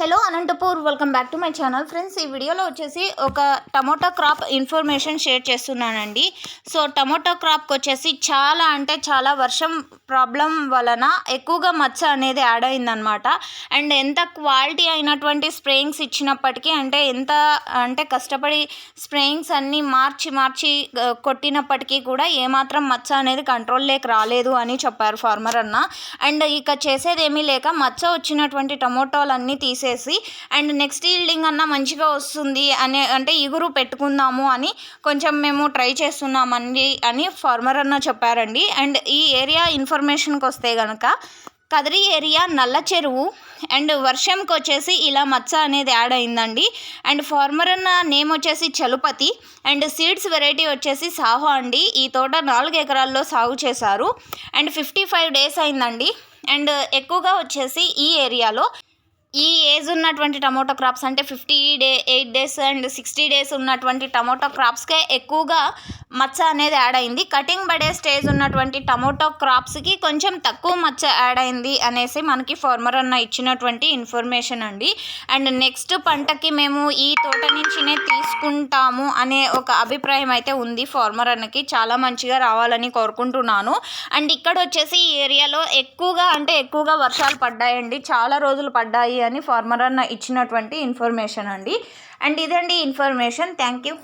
Hello Anantapur welcome back to my channel friends ఈ వీడియోలో వచ్చేసి ఒక టమోటా క్రాప్ ఇన్ఫర్మేషన్ షేర్ చేస్తున్నానండి. సో టమోటా క్రాప్కి వచ్చేసి చాలా అంటే చాలా వర్షం ప్రాబ్లం వలన ఎక్కువగా మచ్చ అనేది యాడ్ అయిందనమాట అండ్ ఎంత క్వాలిటీ అయినటువంటి స్ప్రేయింగ్స్ ఇచ్చినప్పటికీ అంటే ఎంత అంటే కష్టపడి స్ప్రేయింగ్స్ అన్నీ మార్చి మార్చి కొట్టినప్పటికీ కూడా ఏమాత్రం మచ్చ అనేది కంట్రోల్ లేక రాలేదు అని చెప్పారు ఫార్మర్ అన్న. అండ్ ఇక చేసేది ఏమీ లేక మచ్చ వచ్చినటువంటి టమోటాలన్నీ తీసేసి అండ్ నెక్స్ట్ ఈల్డింగ్ అన్న మంచిగా వస్తుంది అనే అంటే ఇగురు పెట్టుకుందాము అని కొంచెం మేము ట్రై చేస్తున్నామండి అని ఫార్మర్ అన్న చెప్పారండి. అండ్ ఈ ఏరియా ఇన్ఫర్మేషన్కి వస్తే కనుక కదిరి ఏరియా నల్ల చెరువు అండ్ వర్షంకి వచ్చేసి ఇలా మచ్చ అనేది యాడ్ అయిందండి. అండ్ ఫార్మర్ అన్న నేమ్ వచ్చేసి చలుపతి అండ్ సీడ్స్ వెరైటీ వచ్చేసి సాహో అండి. ఈ తోట నాలుగు ఎకరాల్లో సాగు చేశారు. అండ్ ఫిఫ్టీ ఫైవ్ డేస్ అయిందండి. అండ్ ఎక్కువగా వచ్చేసి ఈ ఏరియాలో ఈ ఏజ్ ఉన్నటువంటి టమోటో క్రాప్స్ అంటే fifty day eight days and sixty days ఉన్నటువంటి టమోటో క్రాప్స్కే ఎక్కువగా మచ్చ అనేది యాడ్ అయింది. కటింగ్ పడే స్టేజ్ ఉన్నటువంటి టమోటో క్రాప్స్కి కొంచెం తక్కువ మచ్చ యాడ్ అయింది అనేసి మనకి ఫార్మర్ అన్న ఇచ్చినటువంటి ఇన్ఫర్మేషన్ అండి. అండ్ నెక్స్ట్ పంటకి మేము ఈ తోట నుంచినే తీసుకుంటాము అనే ఒక అభిప్రాయం అయితే ఉంది ఫార్మర్ అన్నకి. చాలా మంచిగా రావాలని కోరుకుంటున్నాను. అండ్ ఇక్కడ వచ్చేసి ఈ ఏరియాలో ఎక్కువగా అంటే ఎక్కువగా వర్షాలు పడ్డాయండి. చాలా రోజులు పడ్డాయి అని ఫార్మర్ అన్న ఇచ్చినటువంటి ఇన్ఫర్మేషన్ అండి. అండ్ ఇదండి ఇన్ఫర్మేషన్. Thank you.